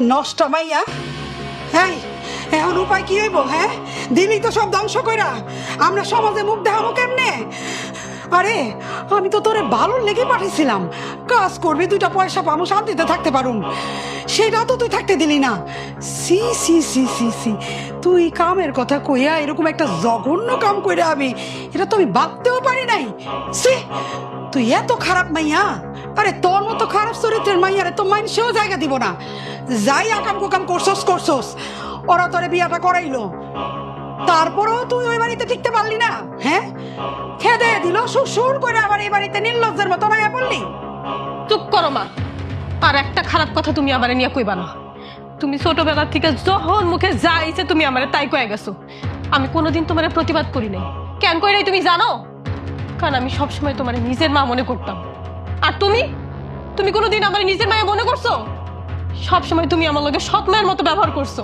নষ্ট মাইয়া। হ্যাঁ এখন উপায় কি হইব হ্যাঁ দিনই তো সব ধ্বংস কইরা। আমরা সমাজে মুখ দেখাবো কেমনে? আরে, আমি তো তোরে ভালো লেগে পাঠিয়েছিলাম। কাজ করবি, দুইটা পয়সা পাবো, শান্তিতে থাকতে পারুম। সেটাও তো তুই থাকতে দিলি না। সি সি সি সি সি। তুই কামের কথা কইয়া এরকম একটা জঘন্য কাম কইরা আমি, এটা তো আমি ভাবতেও পারি নাই। সি, তুই এত খারাপ মাইয়া। আরে তোর মতো খারাপ চরিত্রের মাইয়ারে তো মানুষেও জায়গা দিব না। যাই আকাম কুকাম করছস করছস। ওরা তোরে বিয়াটা করাইলো। তারপরেও তুই ওই বাড়িতে টিকতে পারলি না হ্যাঁ? খেদে দিল সুর করে আবার এই বাড়িতে নির্লজ্জের মতো মায়া পড়লি। চুপ করো মা। আর একটা খারাপ কথা তুমি আমার নিয়ে কইবা না। তুমি ছোটবেলা থেকে যখন মুখে যা আইছে তুমি আমারে তাই কয়ে গেছো। আমি কোনোদিন তোমার প্রতিবাদ করি নাই। কেন কই নাই তুমি জানো? কারণ আমি সবসময় তোমার নিজের মা মনে করতাম। আর তুমি? তুমি কোনোদিন আমার নিজের মায়ে মনে করছ? সবসময় তুমি আমার লগে সৎ মায়ের মতো ব্যবহার করছ।